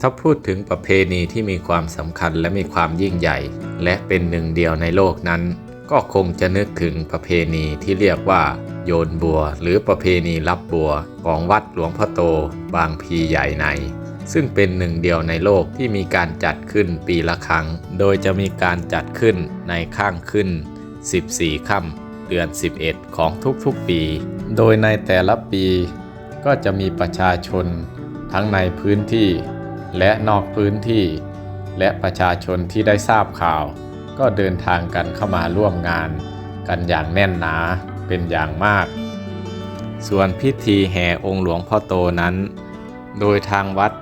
ถ้าพูดถึงประเพณีที่มีความสำคัญและมีความยิ่งใหญ่ และเป็นหนึ่งเดียวในโลกนั้น ก็คงจะนึกถึงประเพณีที่เรียกว่า โยนบัว หรือประเพณีรับบัว ของวัดหลวงพ่อโต บางพีใหญ่ใน ซึ่งเป็นหนึ่งเดียวในโลกที่มีการจัดขึ้นปีละครั้ง โดยจะมีการจัดขึ้นในข้างขึ้น 14 ค่ำเดือน 11 ของทุกๆปี โดยในแต่ละปี ก็จะมีประชาชน ทั้งในพื้นที่ และนอกพื้นที่ และประชาชนที่ได้ทราบข่าว ก็เดินทางกันเข้ามาร่วมงาน กันอย่างแน่นหนาเป็นอย่างมาก ส่วนพิธีแห่องค์หลวงพ่อโตนั้น โดยทางวัด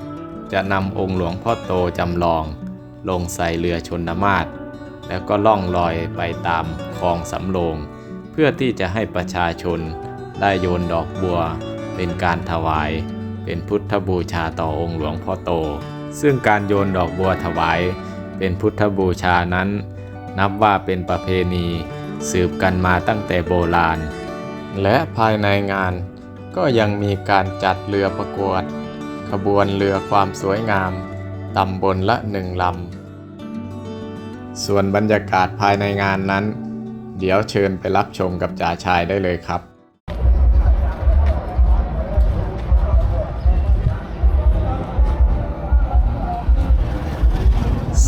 จะนำองค์หลวงพ่อโตจำลอง ลงใส่เรือชนมาศแล้วก็ล่องลอยไปตามคลองสำโรง เพื่อที่จะให้ประชาชนได้โยนดอกบัวเป็นการถวาย เป็นพุทธบูชาต่อองค์หลวงพ่อโต ซึ่งการโยนดอกบัวถวาย เป็นพุทธบูชานั้น นับว่าเป็นประเพณี สืบกันมาตั้งแต่โบราณ และภายในงานก็ยังมีการจัดเรือประกวด ขบวนเรือความสวยงามตำบลละหนึ่งลำ ส่วนบรรยากาศภายในงานนั้น เดี๋ยวเชิญไปรับชมกับจ่าชายได้เลยครับ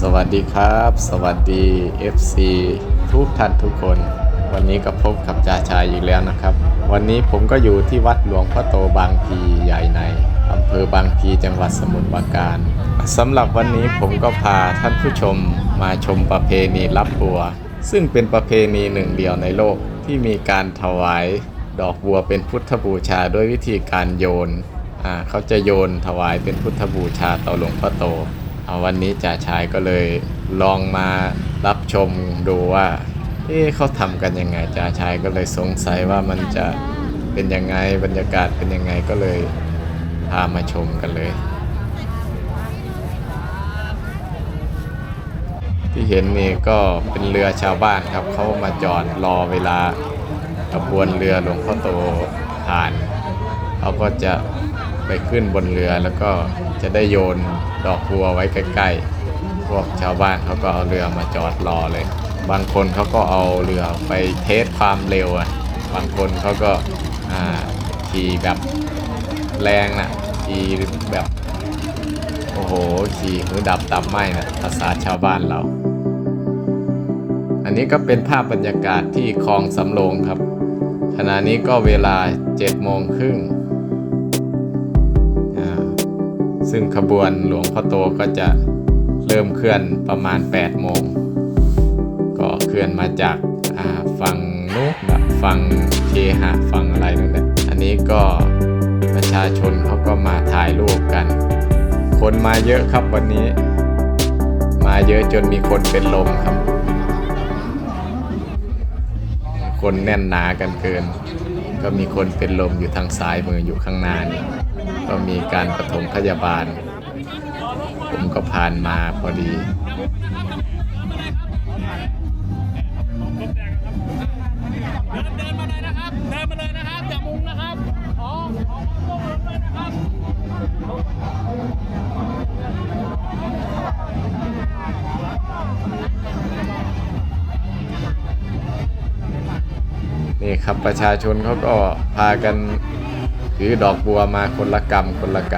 สวัสดีครับ สวัสดี FC ทุกท่านทุกคน วันนี้ก็พบกับจ่าชายอีกแล้วนะครับ วันนี้ผมก็อยู่ที่วัดหลวงพ่อโตบางพีใหญ่ในอำเภอบางพีจังหวัดสมุทรปราการสำหรับวันนี้ผมก็พาท่านผู้ชมมาชมประเพณีรับบัว ซึ่งเป็นประเพณีหนึ่งเดียวในโลกที่มีการถวาย ดอกบัวเป็นพุทธบูชาด้วยวิธีการโยนเขาจะโยนถวายเป็นพุทธบูชาต่อหลวงพ่อโต วันนี้จ่าชายก็เลยลองมารับชมดูว่า เอ๊ะเขาทำกันยังไงจ่าชายก็เลยสงสัยว่ามันจะเป็นยังไงบรรยากาศเป็นยังไงก็เลยพามาชมกันเลย ที่เห็นนี่ก็เป็นเรือชาวบ้านครับเขามาจอดรอเวลาขบวนเรือหลวงพ่อโตผ่านเขาก็จะไปขึ้นบนเรือแล้วก็ จะได้โยนดอกบัวไว้ใกล้ๆ พวกชาวบ้านเขาก็เอาเรือมาจอดรอเลย บางคนเขาก็เอาเรือไปเทสความเร็วอะ บางคนเขาก็ขี่แบบแรงนะขี่แบบโอ้โหขี่หือดับตับไหมนะภาษาชาวบ้านเรา อันนี้ก็เป็นภาพบรรยากาศที่คลองสำโรงครับ ขณะนี้ก็เวลา7โมงครึ่ง ซึ่งขบวนหลวงพ่อโตก็จะเริ่มเคลื่อนประมาณ 8 โมง ก็เคลื่อนมาจากาฝั่งนู้นแบบฝั่งเคหะฝั่งอะไรนั่นแหละอันนี้ก็ประชาชนเขาก็มาถ่ายรูปกัน คนมาเยอะครับวันนี้ มาเยอะจนมีคนเป็นลมครับ คนแน่นหนากันเกิน ก็มีคนเป็นลมอยู่ทางซ้ายมืออยู่ข้างหน้านี่ ก็มีการปฐมพยาบาล ผมก็ผ่านมาพอดีเดินเดินมาเลยนะครับ เดินมาเลยนะครับอย่ามุงนะครับอ๋ออ๋อลงเลยนะครับนี่ครับประชาชนเขาก็พากัน ถือดอกบัวมาคนละกำคนละก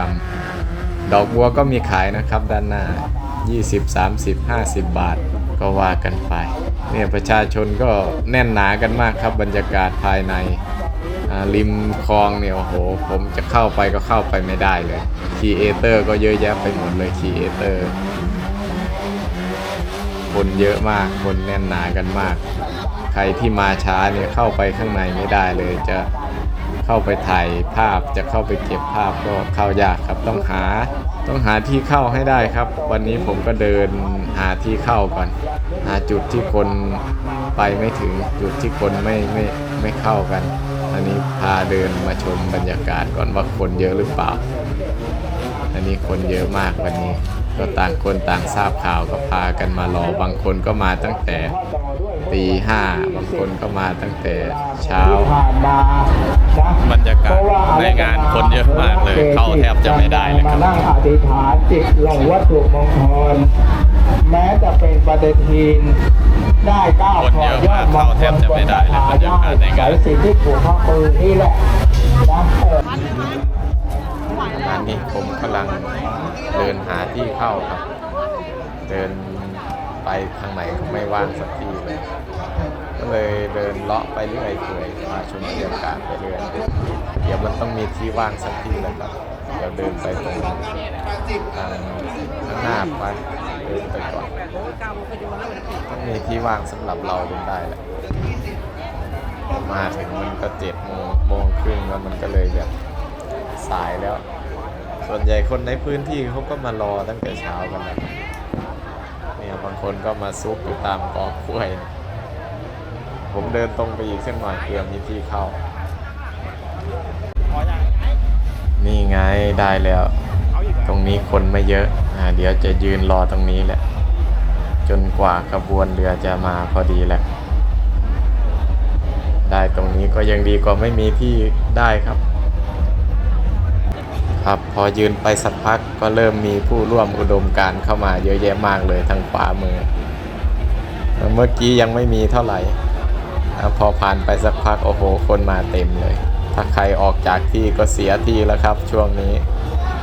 ำดอกบัวก็มีขายนะครับด้านหน้า 20 30 50 บาทก็ว่ากันไปเนี่ยประชาชนก็แน่นหนากันมากครับบรรยากาศภายในริมคลองเนี่ยโอ้โห ผมจะเข้าไปก็เข้าไปไม่ได้เลยคีเอเตอร์ก็เยอะแยะไปหมดเลยคีเอเตอร์คนเยอะมากคนแน่นหนากันมาก ใครที่มาช้าเนี่ยเข้าไปข้างในไม่ได้เลยจะ เข้าไปถ่ายภาพจะเข้าไปเก็บภาพก็เข้ายากครับต้องหาต้องหาที่เข้าให้ได้ครับ วันนี้ผมก็เดินหาที่เข้าก่อน หาจุดที่คนไปไม่ถึงจุดที่คนไม่ไม่ไม่เข้ากัน อันนี้พาเดินมาชมบรรยากาศก่อนว่าคนเยอะหรือเปล่า อันนี้คนเยอะมากวันนี้ ก็ต่างคนต่างทราบข่าวก็พากันมารอบางคนก็มาตั้งแต่ตีห้าบางคนก็มาตั้งแต่เช้า บรรยากาศในงานคนเยอะมากเลย เข้าแทบจะไม่ได้เลยครับมานั่งอธิษฐานจิตลงวัตถุมงคลแม้จะเป็นปฏิทินได้ก้าวคนขอเยอะยอมาดกเข้าแทบจะไม่ได้เลยบรรยากาศในงานสายสิ่งที่ผูกข้อมือนี่แหละนะเอองานนี้ผมกำลังเดินหาที่เข้าครับ เดินไปทางไหนก็ไม่ว่างสักที่เลย ก็เลยเดินเลาะไปเรื่อยเปื่อยมาชมบรรยากาศไปเรื่อยเดี๋ยวมันต้องมีที่ว่างสักที่แหละครับเดี๋ยวเดินไปตรงทางข้างหน้าไปเดินไปก่อนต้องมีที่ว่างสำหรับเราเดินได้แหละมาถึงมันก็เจ็ดโมงโมงครึ่งแล้วมันก็เลยแบบสายแล้ว ส่วนใหญ่คนในพื้นที่เขาก็มารอตั้งแต่เช้ากันแล้วเนี่ยบางคนก็มาซุกอยู่ตามกอกล้วย ผมเดินตรงไปอีกสักหน่อยเพื่อมีที่เข้า นี่ไงได้แล้ว ตรงนี้คนไม่เยอะอ่าเดี๋ยวจะยืนรอตรงนี้แหละ จนกว่าขบวนเรือจะมาพอดีแหละ ได้ตรงนี้ก็ยังดีกว่าไม่มีที่ได้ครับ ครับพอยืนไปสักพักก็เริ่มมีผู้ร่วมอุดมการณ์เข้ามาเยอะแยะมากเลยทางขวามือ เมื่อกี้ยังไม่มีเท่าไหร่อ่า พอผ่านไปสักพักโอ้โห คนมาเต็มเลย ถ้าใครออกจากที่ก็เสียที่แล้วครับช่วงนี้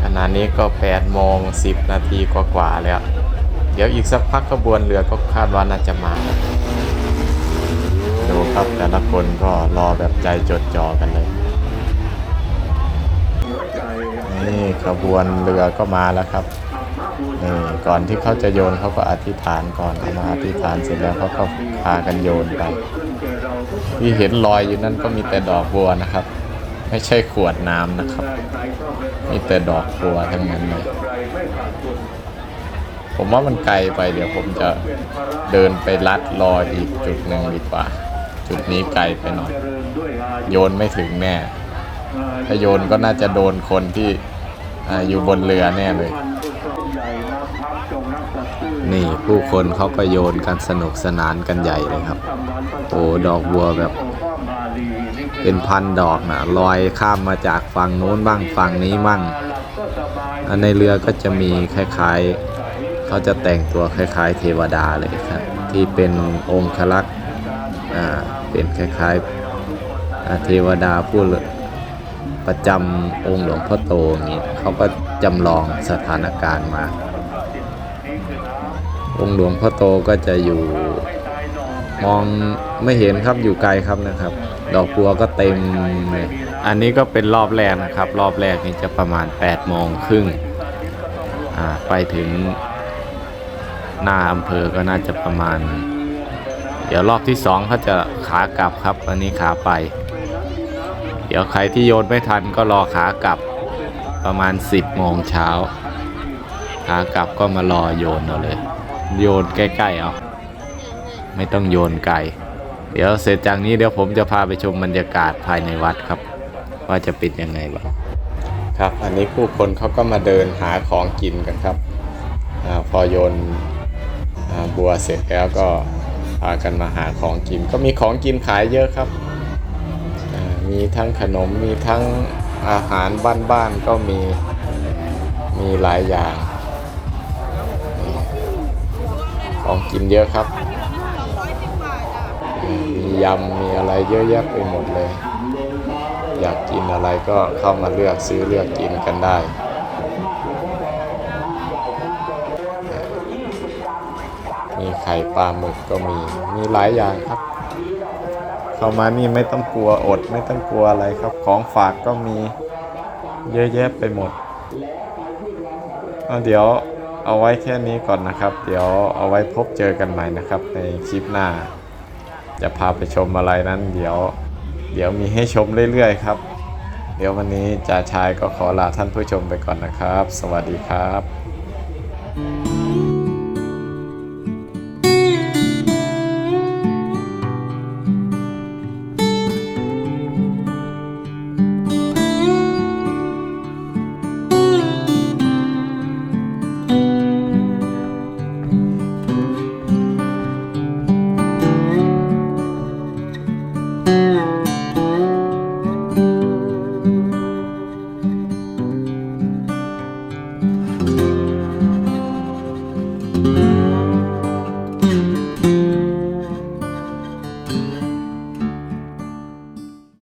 ขณะนี้ก็8โมง10 นาทีกว่าๆแล้ว เดี๋ยวอีกสักพักขบวนเรือก็คาดว่าน่าจะมาดูครับแต่ละคนก็รอแบบใจจดจ่อกันเลย นี่ขบวนเรือก็มาแล้วครับนี่ก่อนที่เขาจะโยนเขาก็อธิษฐานก่อนเอามาอธิษฐานเสร็จแล้วเขาก็พากันโยนไป ที่เห็นลอยอยู่นั่นก็มีแต่ดอกบัวนะครับ ไม่ใช่ขวดน้ำนะครับ มีแต่ดอกบัวทั้งนั้นเลยผมว่ามันไกลไปเดี๋ยวผมจะเดินไปลัดรออีกจุดหนึ่งดีกว่า จุดนี้ไกลไปหน่อย โยนไม่ถึงแน่ถ้าโยนก็น่าจะโดนคนที่ออยู่บนเรือแน่เลย นี่ผู้คนเขาก็โยนกันสนุกสนานกันใหญ่เลยครับ โอ้ดอกบัวแบบ เป็นพันดอกนะลอยข้ามมาจากฝั่งนู้นบ้างฝั่งนี้บ้างอันในเรือก็จะมีคล้ายๆ เขาจะแต่งตัวคล้ายๆ เทวดาเลยครับ ที่เป็นองค์คลักษ์อ่าเป็นคล้ายๆเทวดาผู้ประจำองค์หลวงพ่อโตอย่างนี้เขาก็จำลองสถานการณ์มา องค์หลวงพ่อโตก็จะอยู่มองไม่เห็นครับอยู่ไกลครับนะครับ ดอกบัวก็เต็มเลยอันนี้ก็เป็นรอบแรกนะครับ รอบแรกนี่จะประมาณ8โมงครึ่งอ่าไปถึงหน้าอำเภอก็น่าจะประมาณ เดี๋ยวรอบที่สองเขาจะขากลับครับ อันนี้ขาไป เดี๋ยวใครที่โยนไม่ทันก็รอขากลับประมาณ 10โมงเช้าขากลับก็มารอโยนเอาเลย โยนใกล้ๆเอาไม่ต้องโยนไกลเดี๋ยวเสร็จจากนี้เดี๋ยวผมจะพาไปชมบรรยากาศภายในวัดครับ ว่าจะเป็นยังไงบ้างครับอันนี้ผู้คนเขาก็มาเดินหาของกินกันครับอพอโยนบัวเสร็จแล้วก็พากันมาหาของกิน ก็มีของกินขายเยอะครับ มีทั้งขนมมีทั้งอาหารบ้านๆก็มีมีหลายอย่าง ของกินเยอะครับ มียำมีอะไรเยอะแยะไปหมดเลย อยากกินอะไรก็เข้ามาเลือกซื้อเลือกกินกันได้มีไข่ปลาหมึกก็มี มีหลายอย่างครับ เข้ามานี่ไม่ต้องกลัวอดไม่ต้องกลัวอะไรครับ ของฝากก็มีเยอะแยะไปหมด เดี๋ยว เอาไว้แค่นี้ก่อนนะครับ เดี๋ยวเอาไว้พบเจอกันใหม่นะครับ ในคลิปหน้า จะพาไปชมอะไรนั้น เดี๋ยวเดี๋ยวมีให้ชมเรื่อยๆครับ เดี๋ยววันนี้จ่าชายก็ขอลาท่านผู้ชมไปก่อนนะครับ สวัสดีครับ